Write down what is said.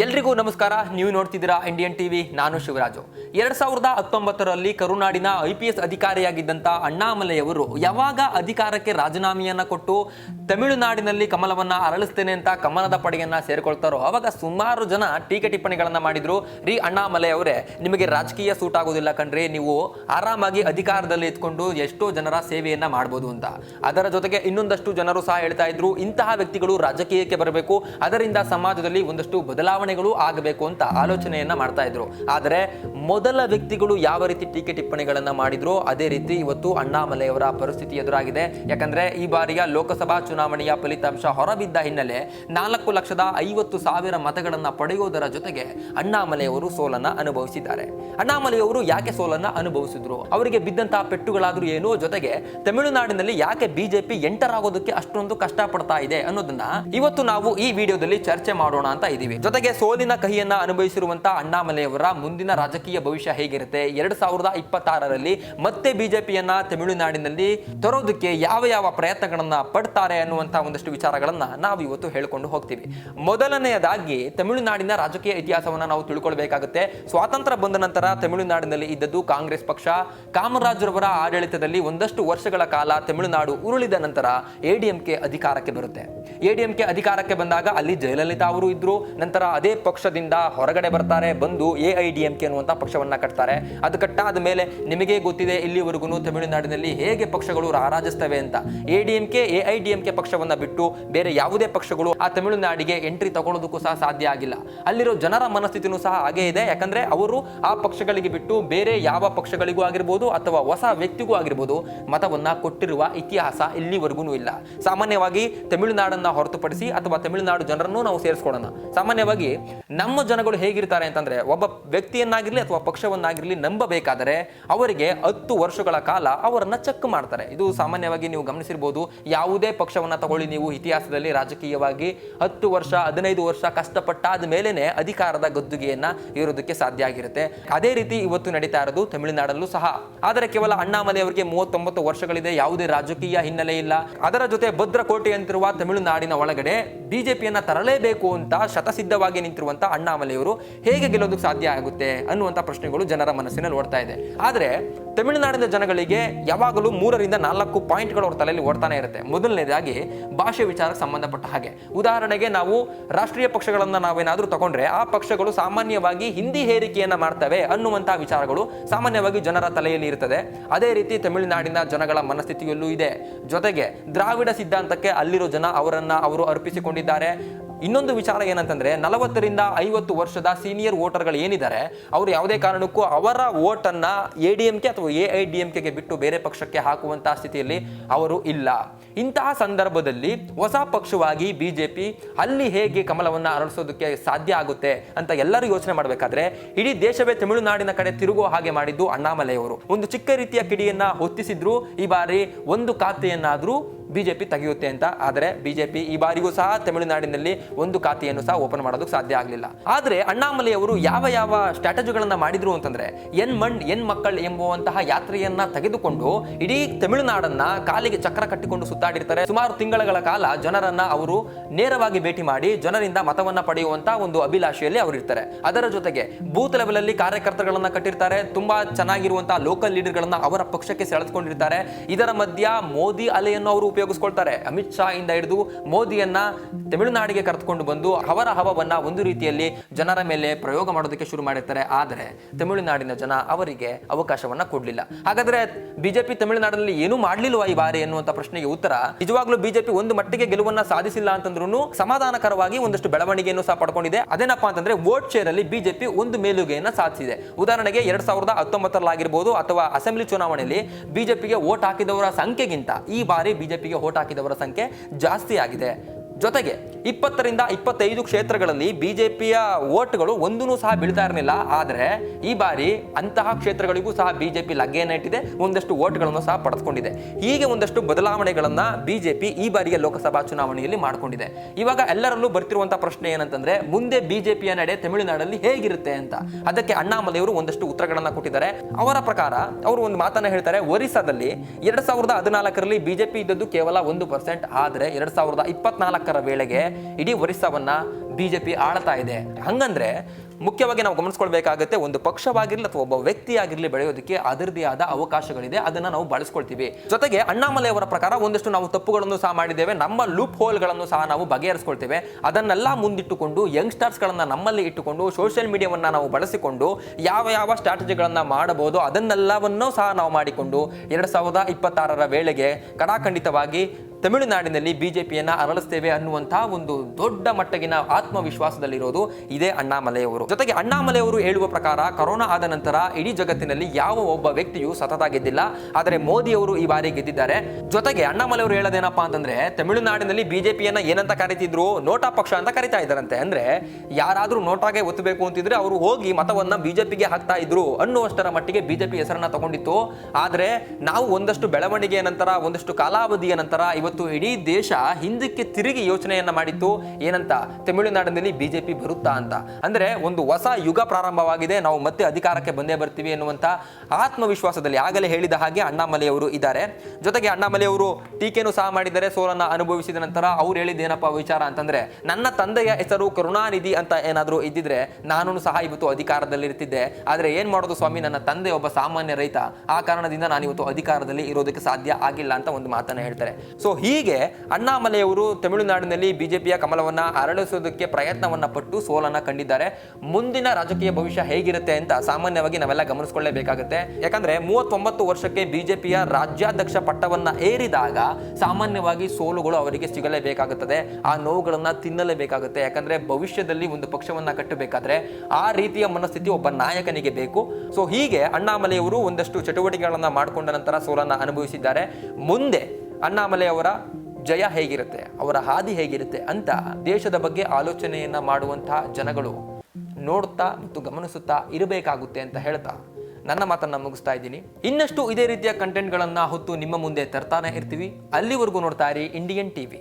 ಎಲ್ರಿಗೂ ನಮಸ್ಕಾರ. ನೀವು ನೋಡ್ತಿದ್ದೀರಾ ಇಂಡಿಯನ್ ಟಿವಿ ನಾನು ಶಿವರಾಜು. ಎರಡ್ ಸಾವಿರದ ಹತ್ತೊಂಬತ್ತರಲ್ಲಿ ಕರುನಾಡಿನ ಐ ಪಿ ಎಸ್ ಅಣ್ಣಾಮಲೆಯವರು ಯಾವಾಗ ಅಧಿಕಾರಕ್ಕೆ ರಾಜೀನಾಮೆಯನ್ನ ಕೊಟ್ಟು ತಮಿಳುನಾಡಿನಲ್ಲಿ ಕಮಲವನ್ನ ಅರಳಿಸ್ತೇನೆ ಅಂತ ಕಮಲದ ಪಡೆಯನ್ನ ಸೇರಿಕೊಳ್ತಾರೋ, ಅವಾಗ ಸುಮಾರು ಜನ ಟೀಕೆ ಟಿಪ್ಪಣಿಗಳನ್ನ ಮಾಡಿದ್ರು ರೀ ಅಣ್ಣಾಮಲೆ ಅವರೇ. ನಿಮಗೆ ರಾಜಕೀಯ ಸೂಟ್ ಆಗೋದಿಲ್ಲ ಕಣ್ರಿ. ನೀವು ಆರಾಮಾಗಿ ಅಧಿಕಾರದಲ್ಲಿ ಇದ್ಕೊಂಡು ಎಷ್ಟೋ ಜನರ ಸೇವೆಯನ್ನ ಮಾಡ್ಬೋದು ಅಂತ. ಅದರ ಜೊತೆಗೆ ಇನ್ನೊಂದಷ್ಟು ಜನರು ಸಹ ಹೇಳ್ತಾ ಇದ್ರು, ಇಂತಹ ವ್ಯಕ್ತಿಗಳು ರಾಜಕೀಯಕ್ಕೆ ಬರಬೇಕು. ಅದರಿಂದ ಸಮಾಜದಲ್ಲಿ ಒಂದಷ್ಟು ಬದಲಾವಣೆಗಳು ಆಗಬೇಕು ಅಂತ ಆಲೋಚನೆಯನ್ನ ಮಾಡ್ತಾ ಇದ್ರು. ಆದರೆ ಮೊದಲ ವ್ಯಕ್ತಿಗಳು ಯಾವ ರೀತಿ ಟೀಕೆ ಟಿಪ್ಪಣಿಗಳನ್ನ ಮಾಡಿದ್ರು, ಅದೇ ರೀತಿ ಇವತ್ತು ಅಣ್ಣಾಮಲೆಯವರ ಪರಿಸ್ಥಿತಿ ಎದುರಾಗಿದೆ. ಯಾಕಂದ್ರೆ ಈ ಬಾರಿಯ ಲೋಕಸಭಾ ಚುನಾವಣೆಯ ಫಲಿತಾಂಶ ಹೊರಬಿದ್ದ ಹಿನ್ನೆಲೆ ನಾಲ್ಕು ಲಕ್ಷದ ಐವತ್ತು ಸಾವಿರ ಮತಗಳನ್ನ ಪಡೆಯುವುದರ ಜೊತೆಗೆ ಅಣ್ಣಾಮಲೆಯವರು ಸೋಲನ್ನ ಅನುಭವಿಸಿದ್ದಾರೆ. ಅಣ್ಣಾಮಲೆಯವರು ಯಾಕೆ ಸೋಲನ್ನ ಅನುಭವಿಸಿದ್ರು? ಅವರಿಗೆ ಬಿದ್ದಂತಹ ಪೆಟ್ಟುಗಳಾದ್ರೂ ಏನು ಜೊತೆಗೆ ತಮಿಳುನಾಡಿನಲ್ಲಿ ಯಾಕೆ ಬಿಜೆಪಿ ಎಂಟರ್ ಆಗೋದಕ್ಕೆ ಅಷ್ಟೊಂದು ಕಷ್ಟಪಡ್ತಾ ಇದೆ ಅನ್ನೋದನ್ನ ಇವತ್ತು ನಾವು ಈ ವಿಡಿಯೋದಲ್ಲಿ ಚರ್ಚೆ ಮಾಡೋಣ ಅಂತ ಇದೀವಿ ಜೊತೆಗೆ ಸೋಲಿನ ಕಹಿಯನ್ನ ಅನುಭವಿಸಿರುವಂತಹ ಅಣ್ಣಾಮಲೆಯವರ ಮುಂದಿನ ರಾಜಕೀಯ ಭವಿಷ್ಯ ಹೇಗಿರುತ್ತೆ? ಎರಡ್ ಸಾವಿರದ ಇಪ್ಪತ್ತಾರರಲ್ಲಿ ಮತ್ತೆ ಬಿಜೆಪಿಯನ್ನ ತಮಿಳುನಾಡಿನಲ್ಲಿ ತರೋದಕ್ಕೆ ಯಾವ ಯಾವ ಪ್ರಯತ್ನಗಳನ್ನ ಪಡ್ತಾರೆ ಅನ್ನುವಂತಹ ಒಂದಷ್ಟು ವಿಚಾರಗಳನ್ನ ನಾವು ಇವತ್ತು ಹೇಳ್ಕೊಂಡು ಹೋಗ್ತೀವಿ. ಮೊದಲನೆಯದಾಗಿ ತಮಿಳುನಾಡಿನ ರಾಜಕೀಯ ಇತಿಹಾಸವನ್ನ ನಾವು ತಿಳ್ಕೊಳ್ಬೇಕಾಗುತ್ತೆ. ಸ್ವಾತಂತ್ರ್ಯ ಬಂದ ನಂತರ ತಮಿಳುನಾಡಿನಲ್ಲಿ ಇದ್ದದ್ದು ಕಾಂಗ್ರೆಸ್ ಪಕ್ಷ. ಕಾಮರಾಜರವರ ಆಡಳಿತದಲ್ಲಿ ಒಂದಷ್ಟು ವರ್ಷಗಳ ಕಾಲ ತಮಿಳುನಾಡು ಉರುಳಿದ ನಂತರ ಎಡಿಎಂಕೆ ಅಧಿಕಾರಕ್ಕೆ ಬರುತ್ತೆ. ಎಡಿಎಂಕೆ ಅಧಿಕಾರಕ್ಕೆ ಬಂದಾಗ ಅಲ್ಲಿ ಜಯಲಲಿತಾ ಅವರು ಇದ್ರು. ನಂತರ ಅದೇ ಪಕ್ಷದಿಂದ ಹೊರಗಡೆ ಬರ್ತಾರೆ, ಬಂದು A I D M K ಅನ್ನುವಂಥ ಪಕ್ಷವನ್ನ ಕಟ್ತಾರೆ. ಅದು ಕಟ್ಟಾದ ಮೇಲೆ ನಿಮಗೆ ಗೊತ್ತಿದೆ, ಇಲ್ಲಿವರೆಗೂ ತಮಿಳುನಾಡಿನಲ್ಲಿ ಹೇಗೆ ಪಕ್ಷಗಳು ರಾರಾಜಿಸ್ತವೆ ಅಂತ. A D M A I D M K ಪಕ್ಷವನ್ನ ಬಿಟ್ಟು ಬೇರೆ ಯಾವುದೇ ಪಕ್ಷಗಳು ಆ ತಮಿಳುನಾಡಿಗೆ ಎಂಟ್ರಿ ತಗೊಳ್ಳೋದಕ್ಕೂ ಸಹ ಸಾಧ್ಯ ಆಗಿಲ್ಲ. ಅಲ್ಲಿರೋ ಜನರ ಮನಸ್ಥಿತಿನೂ ಸಹ ಹಾಗೇ ಇದೆ. ಯಾಕಂದ್ರೆ ಅವರು ಆ ಪಕ್ಷಗಳಿಗೆ ಬಿಟ್ಟು ಬೇರೆ ಯಾವ ಪಕ್ಷಗಳಿಗೂ ಆಗಿರ್ಬೋದು ಅಥವಾ ಹೊಸ ವ್ಯಕ್ತಿಗೂ ಆಗಿರ್ಬೋದು ಮತವನ್ನ ಕೊಟ್ಟಿರುವ ಇತಿಹಾಸ ಇಲ್ಲಿವರೆಗೂ ಇಲ್ಲ. ಸಾಮಾನ್ಯವಾಗಿ ತಮಿಳುನಾಡನ್ನ ಹೊರತುಪಡಿಸಿ ಅಥವಾ ತಮಿಳುನಾಡು ಜನರನ್ನು ನಾವು ಸೇರಿಸ್ಕೊಳ್ಳೋಣ ಸಾಮಾನ್ಯವಾಗಿ ನಮ್ಮ ಜನಗಳು ಹೇಗಿರ್ತಾರೆ ಅಂತಂದ್ರೆ ಒಬ್ಬ ವ್ಯಕ್ತಿಯನ್ನಾಗಿರ್ಲಿ ಅಥವಾ ಪಕ್ಷವನ್ನಾಗಿರ್ಲಿ ನಂಬಬೇಕಾದರೆ ಅವರಿಗೆ ಹತ್ತು ವರ್ಷಗಳ ಕಾಲ ಅವರನ್ನ ಚೆಕ್ ಮಾಡ್ತಾರೆ. ಇದು ಸಾಮಾನ್ಯವಾಗಿ ನೀವು ಗಮನಿಸಿರ್ಬೋದು. ಯಾವುದೇ ಪಕ್ಷವನ್ನ ತಗೊಳ್ಳಿ ನೀವು ಇತಿಹಾಸದಲ್ಲಿ ರಾಜಕೀಯವಾಗಿ ಹತ್ತು ವರ್ಷ, ಹದಿನೈದು ವರ್ಷ ಕಷ್ಟಪಟ್ಟಾದ ಮೇಲೇನೆ ಅಧಿಕಾರದ ಗದ್ದುಗೆಯನ್ನ ಇರೋದಕ್ಕೆ ಸಾಧ್ಯ ಆಗಿರುತ್ತೆ. ಅದೇ ರೀತಿ ಇವತ್ತು ನಡೀತಾ ಇರೋದು ತಮಿಳುನಾಡಲ್ಲೂ ಸಹ. ಆದರೆ ಕೇವಲ ಅಣ್ಣಾಮಲೆ ಅವರಿಗೆ ಮೂವತ್ತೊಂಬತ್ತು ವರ್ಷಗಳಿದೆ. ಯಾವುದೇ ರಾಜಕೀಯ ಹಿನ್ನೆಲೆ ಇಲ್ಲ. ಅದರ ಜೊತೆ ಭದ್ರಕೋಟೆಯಂತಿರುವ ತಮಿಳುನಾಡಿನ ಒಳಗಡೆ ಬಿಜೆಪಿಯನ್ನ ತರಲೇಬೇಕು ಅಂತ ಶತಸಿದ್ಧವಾಗಿ ನಿಂತಿರುವಂತ ಅಣ್ಣಾಮಲೆಯವರು ಹೇಗೆ ಗೆಲ್ಲೋದಕ್ಕೆ ಸಾಧ್ಯ ಆಗುತ್ತೆ ಅನ್ನುವಂತ ಪ್ರಶ್ನೆಗಳು ಜನರ ಮನಸ್ಸಿನಲ್ಲಿ ಓಡ್ತಾ ಇದೆ. ಆದ್ರೆ ತಮಿಳುನಾಡಿನ ಜನಗಳಿಗೆ ಯಾವಾಗಲೂ ಮೂರರಿಂದ ನಾಲ್ಕು ಪಾಯಿಂಟ್ಗಳು ಅವ್ರ ತಲೆಯಲ್ಲಿ ಓಡ್ತಾನೆ ಇರುತ್ತೆ. ಮೊದಲನೇದಾಗಿ ಭಾಷೆ ವಿಚಾರಕ್ಕೆ ಸಂಬಂಧಪಟ್ಟ ಹಾಗೆ. ಉದಾಹರಣೆಗೆ ನಾವು ರಾಷ್ಟ್ರೀಯ ಪಕ್ಷಗಳನ್ನು ನಾವೇನಾದರೂ ತಗೊಂಡ್ರೆ ಆ ಪಕ್ಷಗಳು ಸಾಮಾನ್ಯವಾಗಿ ಹಿಂದಿ ಹೇರಿಕೆಯನ್ನು ಮಾಡ್ತವೆ ಅನ್ನುವಂಥ ವಿಚಾರಗಳು ಸಾಮಾನ್ಯವಾಗಿ ಜನರ ತಲೆಯಲ್ಲಿ ಇರ್ತದೆ. ಅದೇ ರೀತಿ ತಮಿಳುನಾಡಿನ ಜನಗಳ ಮನಸ್ಥಿತಿಯಲ್ಲೂ ಇದೆ. ಜೊತೆಗೆ ದ್ರಾವಿಡ ಸಿದ್ಧಾಂತಕ್ಕೆ ಅಲ್ಲಿರೋ ಜನ ಅವರನ್ನು ಅವರು ಅರ್ಪಿಸಿಕೊಂಡಿದ್ದಾರೆ. ಇನ್ನೊಂದು ವಿಚಾರ ಏನಂತಂದ್ರೆ, ನಲವತ್ತರಿಂದ ಐವತ್ತು ವರ್ಷದ ಸೀನಿಯರ್ ವೋಟರ್ಗಳು ಏನಿದ್ದಾರೆ, ಅವರು ಯಾವುದೇ ಕಾರಣಕ್ಕೂ ಅವರ ವೋಟನ್ನ ಎ ಡಿ ಎಂ ಕೆ ಅಥವಾ ಎ ಐ ಡಿ ಎಂ ಕೆಗೆ ಬಿಟ್ಟು ಬೇರೆ ಪಕ್ಷಕ್ಕೆ ಹಾಕುವಂತಹ ಸ್ಥಿತಿಯಲ್ಲಿ ಅವರು ಇಲ್ಲ. ಇಂತಹ ಸಂದರ್ಭದಲ್ಲಿ ಹೊಸ ಪಕ್ಷವಾಗಿ ಬಿಜೆಪಿ ಅಲ್ಲಿ ಹೇಗೆ ಕಮಲವನ್ನ ಅರಳಿಸೋದಕ್ಕೆ ಸಾಧ್ಯ ಆಗುತ್ತೆ ಅಂತ ಎಲ್ಲರೂ ಯೋಚನೆ ಮಾಡಬೇಕಾದ್ರೆ, ಇಡೀ ದೇಶವೇ ತಮಿಳುನಾಡಿನ ಕಡೆ ತಿರುಗುವ ಹಾಗೆ ಮಾಡಿದ್ದು ಅಣ್ಣಾಮಲೆಯವರು. ಒಂದು ಚಿಕ್ಕ ರೀತಿಯ ಕಿಡಿಯನ್ನ ಹೊತ್ತಿಸಿದ್ರು, ಈ ಬಾರಿ ಒಂದು ಖಾತೆಯನ್ನಾದ್ರೂ ಬಿಜೆಪಿ ತೆಗೆಯುತ್ತೆ ಅಂತ. ಆದರೆ ಬಿಜೆಪಿ ಈ ಬಾರಿಗೂ ಸಹ ತಮಿಳುನಾಡಿನಲ್ಲಿ ಒಂದು ಖಾತೆಯನ್ನು ಸಹ ಓಪನ್ ಮಾಡೋದಕ್ಕೆ ಸಾಧ್ಯ ಆಗಲಿಲ್ಲ. ಆದರೆ ಅಣ್ಣಾಮಲೆಯವರು ಯಾವ ಯಾವ ಸ್ಟ್ರಾಟಜಿಗಳನ್ನು ಮಾಡಿದ್ರು ಅಂತಂದ್ರೆ, ಎನ್ ಮಂಡ್ ಎನ್ ಮಕ್ಕಳ್ ಎಂಬುವಂತಹ ಯಾತ್ರೆಯನ್ನ ತೆಗೆದುಕೊಂಡು ಇಡೀ ತಮಿಳುನಾಡನ್ನ ಕಾಲಿಗೆ ಚಕ್ರ ಕಟ್ಟಿಕೊಂಡು ಸುತ್ತಾಡಿರ್ತಾರೆ. ಸುಮಾರು ತಿಂಗಳ ಕಾಲ ಜನರನ್ನ ಅವರು ನೇರವಾಗಿ ಭೇಟಿ ಮಾಡಿ ಜನರಿಂದ ಮತವನ್ನ ಪಡೆಯುವಂತಹ ಒಂದು ಅಭಿಲಾಷೆಯಲ್ಲಿ ಅವರು ಇರ್ತಾರೆ. ಅದರ ಜೊತೆಗೆ ಬೂತ್ ಲೆವೆಲ್ ಅಲ್ಲಿ ಕಾರ್ಯಕರ್ತರನ್ನ ಕಟ್ಟಿರ್ತಾರೆ. ತುಂಬಾ ಚೆನ್ನಾಗಿರುವಂತಹ ಲೋಕಲ್ ಲೀಡರ್ಗಳನ್ನ ಅವರ ಪಕ್ಷಕ್ಕೆ ಸೆಳೆದುಕೊಂಡಿರ್ತಾರೆ. ಇದರ ಮಧ್ಯ ಮೋದಿ ಅಲೆಯನ್ನು ಅವರು ಉಪಯೋಗಿಸ್ಕೊಳ್ತಾರೆ. ಅಮಿತ್ ಶಾ ಇಂದ ಹಿಡಿದು ಮೋದಿಯನ್ನ ತಮಿಳುನಾಡಿಗೆ ಕರೆದುಕೊಂಡು ಬಂದು ಅವರ ಹವವನ್ನ ಒಂದು ರೀತಿಯಲ್ಲಿ ಜನರ ಮೇಲೆ ಪ್ರಯೋಗ ಮಾಡೋದಕ್ಕೆ ಶುರು ಮಾಡಿರ್ತಾರೆ. ಆದರೆ ತಮಿಳುನಾಡಿನ ಜನ ಅವರಿಗೆ ಅವಕಾಶವನ್ನ ಕೊಡಲಿಲ್ಲ. ಹಾಗಾದ್ರೆ ಬಿಜೆಪಿ ತಮಿಳುನಾಡಿನಲ್ಲಿ ಏನೂ ಮಾಡಲಿಲ್ವಾ ಈ ಬಾರಿ ಎನ್ನುವಂತ ಪ್ರಶ್ನೆಗೆ ಉತ್ತರ? ನಿಜವಾಗ್ಲೂ ಬಿಜೆಪಿ ಒಂದು ಮಟ್ಟಿಗೆ ಗೆಲುವನ್ನ ಸಾಧಿಸಿಲ್ಲ ಅಂತಂದ್ರೂ ಸಮಾಧಾನಕರವಾಗಿ ಒಂದಷ್ಟು ಬೆಳವಣಿಗೆಯನ್ನು ಸಹ ಪಡ್ಕೊಂಡಿದೆ. ಅದೇನಪ್ಪಾ ಅಂತಂದ್ರೆ ವೋಟ್ ಶೇರ್ ಅಲ್ಲಿ ಬಿಜೆಪಿ ಒಂದು ಮೇಲುಗೆಯನ್ನ ಸಾಧಿಸಿದೆ. ಉದಾಹರಣೆಗೆ ಎರಡ್ ಸಾವಿರದ ಹತ್ತೊಂಬತ್ತರಲ್ಲಾಗಿರ್ಬೋದು ಅಥವಾ ಅಸೆಂಬ್ಲಿ ಚುನಾವಣೆಯಲ್ಲಿ ಬಿಜೆಪಿಗೆ ವೋಟ್ ಹಾಕಿದವರ ಸಂಖ್ಯೆಗಿಂತ ಈ ಬಾರಿ ಬಿಜೆಪಿಗೆ ವೋಟ್ ಹಾಕಿದವರ ಸಂಖ್ಯೆ ಜಾಸ್ತಿ ಆಗಿದೆ. ಜೊತೆಗೆ ಇಪ್ಪತ್ತರಿಂದ ಇಪ್ಪತ್ತೈದು ಕ್ಷೇತ್ರಗಳಲ್ಲಿ ಬಿಜೆಪಿಯ ಓಟ್ಗಳು ಒಂದೂ ಸಹ ಬೀಳ್ತಾ ಇರಲಿಲ್ಲ. ಆದರೆ ಈ ಬಾರಿ ಅಂತಹ ಕ್ಷೇತ್ರಗಳಿಗೂ ಸಹ ಬಿಜೆಪಿ ಲಗ್ಗೆಯನ್ನು ಇಟ್ಟಿದೆ, ಒಂದಷ್ಟು ಓಟ್ಗಳನ್ನು ಸಹ ಪಡೆದುಕೊಂಡಿದೆ. ಹೀಗೆ ಒಂದಷ್ಟು ಬದಲಾವಣೆಗಳನ್ನು ಬಿಜೆಪಿ ಈ ಬಾರಿಯ ಲೋಕಸಭಾ ಚುನಾವಣೆಯಲ್ಲಿ ಮಾಡಿಕೊಂಡಿದೆ. ಇವಾಗ ಎಲ್ಲರಲ್ಲೂ ಬರ್ತಿರುವಂತಹ ಪ್ರಶ್ನೆ ಏನಂತಂದ್ರೆ, ಮುಂದೆ ಬಿಜೆಪಿಯ ನಡೆ ತಮಿಳುನಾಡಲ್ಲಿ ಹೇಗಿರುತ್ತೆ ಅಂತ. ಅದಕ್ಕೆ ಅಣ್ಣಾಮಲೆಯವರು ಒಂದಷ್ಟು ಉತ್ತರಗಳನ್ನು ಕೊಟ್ಟಿದ್ದಾರೆ. ಅವರ ಪ್ರಕಾರ ಅವರು ಒಂದು ಮಾತನ್ನ ಹೇಳ್ತಾರೆ, ಒರಿಸ್ಸಾದಲ್ಲಿ ಎರಡ್ ಸಾವಿರದ ಹದಿನಾಲ್ಕರಲ್ಲಿ ಬಿಜೆಪಿ ಇದ್ದದ್ದು ಕೇವಲ ಒಂದು ಪರ್ಸೆಂಟ್, ಆದರೆ ಎರಡ್ ಸಾವಿರದ ಇಪ್ಪತ್ನಾಲ್ಕರ ಇಪ್ಪತ್ನಾಲ್ಕರ ವೇಳೆಗೆ ಇಡೀ ಒರಿಸ್ಸಾವನ್ನ ಬಿಜೆಪಿ ಆಳ್ತಾ ಇದೆ. ಹಂಗಂದ್ರೆ ಮುಖ್ಯವಾಗಿ ನಾವು ಗಮನಿಸ್ಕೊಳ್ಬೇಕಾಗುತ್ತೆ ಒಂದು ಪಕ್ಷವಾಗಿರ್ಲಿ ಅಥವಾ ಒಬ್ಬ ವ್ಯಕ್ತಿ ಬೆಳೆಯೋದಕ್ಕೆ ಅದರದೇ ಆದ ಅವಕಾಶಗಳಿದೆ, ಅದನ್ನ ನಾವು ಬಳಸ್ಕೊಳ್ತೀವಿ. ಜೊತೆಗೆ ಅಣ್ಣಾಮಲೆ ಅವರ ಪ್ರಕಾರ ಒಂದಷ್ಟು ನಾವು ತಪ್ಪುಗಳನ್ನು ಸಹ ಮಾಡಿದ್ದೇವೆ, ನಮ್ಮ ಲೂಪ್ ಹೋಲ್ಗಳನ್ನು ಸಹ ನಾವು ಬಗೆಹರಿಸ್ಕೊಳ್ತೇವೆ. ಅದನ್ನೆಲ್ಲ ಮುಂದಿಟ್ಟುಕೊಂಡು ಯಂಗ್ಸ್ಟರ್ಸ್ಗಳನ್ನು ನಮ್ಮಲ್ಲಿ ಇಟ್ಟುಕೊಂಡು ಸೋಷಿಯಲ್ ಮೀಡಿಯಾವನ್ನು ನಾವು ಬಳಸಿಕೊಂಡು ಯಾವ ಯಾವ ಸ್ಟ್ರಾಟಜಿಗಳನ್ನ ಮಾಡಬಹುದು ಅದನ್ನೆಲ್ಲವನ್ನೂ ಸಹ ನಾವು ಮಾಡಿಕೊಂಡು ಎರಡು ಸಾವಿರದ ಇಪ್ಪತ್ತಾರರ ವೇಳೆಗೆ ಕಡಾಖಂಡಿತವಾಗಿ ತಮಿಳುನಾಡಿನಲ್ಲಿ ಬಿಜೆಪಿಯನ್ನು ಅರಳಿಸ್ತೇವೆ ಅನ್ನುವಂತಹ ಒಂದು ದೊಡ್ಡ ಮಟ್ಟಗಿನ ಆತ್ಮವಿಶ್ವಾಸದಲ್ಲಿರೋದು ಇದೇ ಅಣ್ಣಾಮಲೆಯವರು. ಜೊತೆಗೆ ಅಣ್ಣಾಮಲೆಯವರು ಹೇಳುವ ಪ್ರಕಾರ ಕೊರೋನಾ ಆದ ನಂತರ ಇಡೀ ಜಗತ್ತಿನಲ್ಲಿ ಯಾವ ಒಬ್ಬ ವ್ಯಕ್ತಿಯು ಸತತ ಗೆದ್ದಿಲ್ಲ. ಆದರೆ ಮೋದಿಯವರು ಈ ಬಾರಿ ಗೆದ್ದಿದ್ದಾರೆ. ಜೊತೆಗೆ ಅಣ್ಣಾಮಲೆಯವರು ಹೇಳೋದೇನಪ್ಪಾ ಅಂತಂದ್ರೆ ತಮಿಳುನಾಡಿನಲ್ಲಿ ಬಿಜೆಪಿಯನ್ನ ಏನಂತ ಕರಿತಿದ್ರು? ನೋಟಾ ಪಕ್ಷ ಅಂತ ಕರಿತಾ ಇದ್ದಾರಂತೆ. ಅಂದ್ರೆ ಯಾರಾದ್ರೂ ನೋಟಾಗೆ ಒತ್ತಬೇಕು ಅಂತಿದ್ರೆ ಅವರು ಹೋಗಿ ಮತವನ್ನ ಬಿಜೆಪಿಗೆ ಹಾಕ್ತಾ ಇದ್ರು ಅನ್ನುವಷ್ಟರ ಮಟ್ಟಿಗೆ ಬಿಜೆಪಿ ಹೆಸರನ್ನ ತಗೊಂಡಿತ್ತು. ಆದ್ರೆ ನಾವು ಒಂದಷ್ಟು ಬೆಳವಣಿಗೆಯ ನಂತರ, ಒಂದಷ್ಟು ಕಾಲಾವಧಿಯ ನಂತರ ಇವತ್ತು ಇಡೀ ದೇಶ ಹಿಂದಕ್ಕೆ ತಿರುಗಿ ಯೋಚನೆಯನ್ನ ಮಾಡಿತ್ತು. ಏನಂತ? ತಮಿಳುನಾಡಿನಲ್ಲಿ ಬಿಜೆಪಿ ಬರುತ್ತಾ ಅಂತ. ಅಂದ್ರೆ ಒಂದು ಹೊಸ ಯುಗ ಪ್ರಾರಂಭವಾಗಿದೆ. ನಾವು ಮತ್ತೆ ಅಧಿಕಾರಕ್ಕೆ ಬಂದೇ ಬರ್ತೀವಿ ಎನ್ನುವಂಥ ಆತ್ಮವಿಶ್ವಾಸದಲ್ಲಿ ಆಗಲೇ ಹೇಳಿದ ಹಾಗೆ ಅಣ್ಣಾಮಲೆಯವರು ಇದ್ದಾರೆ. ಜೊತೆಗೆ ಅಣ್ಣಾಮಲೆಯವರು ಟೀಕೆನೂ ಸಹ ಮಾಡಿದರೆ ಸೋಲನ್ನು ಅನುಭವಿಸಿದ ನಂತರ ಅವ್ರು ಹೇಳಿದ್ದೇನಪ್ಪ ವಿಚಾರ ಅಂತಂದ್ರೆ, ನನ್ನ ತಂದೆಯ ಹೆಸರು ಕರುಣಾನಿಧಿ ಅಂತ ಏನಾದರೂ ಇದ್ದಿದ್ರೆ ನಾನು ಸಹ ಇವತ್ತು ಅಧಿಕಾರದಲ್ಲಿ ಇರ್ತಿದ್ದೆ ಆದ್ರೆ ಏನ್ ಮಾಡೋದು ಸ್ವಾಮಿ? ನನ್ನ ತಂದೆ ಒಬ್ಬ ಸಾಮಾನ್ಯ ರೈತ. ಆ ಕಾರಣದಿಂದ ನಾನು ಇವತ್ತು ಅಧಿಕಾರದಲ್ಲಿ ಇರೋದಕ್ಕೆ ಸಾಧ್ಯ ಆಗಿಲ್ಲ ಅಂತ ಒಂದು ಮಾತನ್ನ ಹೇಳ್ತಾರೆ. ಸೊ ಹೀಗೆ ಅಣ್ಣಾಮಲೆಯವರು ತಮಿಳುನಾಡಿನಲ್ಲಿ ಬಿಜೆಪಿಯ ಕಮಲವನ್ನ ಅರಳಿಸೋದಕ್ಕೆ ಪ್ರಯತ್ನವನ್ನ ಪಟ್ಟು ಸೋಲನ್ನ ಕಂಡಿದ್ದಾರೆ. ಮುಂದಿನ ರಾಜಕೀಯ ಭವಿಷ್ಯ ಹೇಗಿರುತ್ತೆ ಅಂತ ಸಾಮಾನ್ಯವಾಗಿ ನಾವೆಲ್ಲ ಗಮನಿಸಿಕೊಳ್ಳಲೇಬೇಕಾಗುತ್ತೆ ಯಾಕಂದ್ರೆ ಮೂವತ್ತೊಂಬತ್ತು ವರ್ಷಕ್ಕೆ ಬಿಜೆಪಿಯ ರಾಜ್ಯಾಧ್ಯಕ್ಷ ಪಟ್ಟವನ್ನ ಏರಿದಾಗ ಸಾಮಾನ್ಯವಾಗಿ ಸೋಲುಗಳು ಅವರಿಗೆ ಸಿಗಲೇಬೇಕಾಗುತ್ತದೆ. ಆ ನೋವುಗಳನ್ನ ತಿನ್ನಲೇಬೇಕಾಗುತ್ತೆ. ಯಾಕಂದ್ರೆ ಭವಿಷ್ಯದಲ್ಲಿ ಒಂದು ಪಕ್ಷವನ್ನ ಕಟ್ಟಬೇಕಾದ್ರೆ ಆ ರೀತಿಯ ಮನಸ್ಥಿತಿ ಒಬ್ಬ ನಾಯಕನಿಗೆ ಬೇಕು. ಸೊ ಹೀಗೆ ಅಣ್ಣಾಮಲೆಯವರು ಒಂದಷ್ಟು ಚಟುವಟಿಕೆಗಳನ್ನ ಮಾಡಿಕೊಂಡ ನಂತರ ಸೋಲನ್ನ ಅನುಭವಿಸಿದ್ದಾರೆ. ಮುಂದೆ ಅಣ್ಣಾಮಲೆ ಅವರ ಜಯ ಹೇಗಿರುತ್ತೆ, ಅವರ ಹಾದಿ ಹೇಗಿರುತ್ತೆ ಅಂತ ದೇಶದ ಬಗ್ಗೆ ಆಲೋಚನೆಯನ್ನ ಮಾಡುವಂತಹ ಜನಗಳು ನೋಡ್ತಾ ಮತ್ತು ಗಮನಿಸುತ್ತಾ ಇರಬೇಕಾಗುತ್ತೆ ಅಂತ ಹೇಳ್ತಾ ನನ್ನ ಮಾತನ್ನ ಮುಗಿಸ್ತಾ ಇದ್ದೀನಿ. ಇನ್ನಷ್ಟು ಇದೇ ರೀತಿಯ ಕಂಟೆಂಟ್ಗಳನ್ನು ಹೊತ್ತು ನಿಮ್ಮ ಮುಂದೆ ತರ್ತಾನೆ ಇರ್ತೀವಿ. ಅಲ್ಲಿವರೆಗೂ ನೋಡ್ತಾ ಇರಿ ಇಂಡಿಯನ್ ಟಿವಿ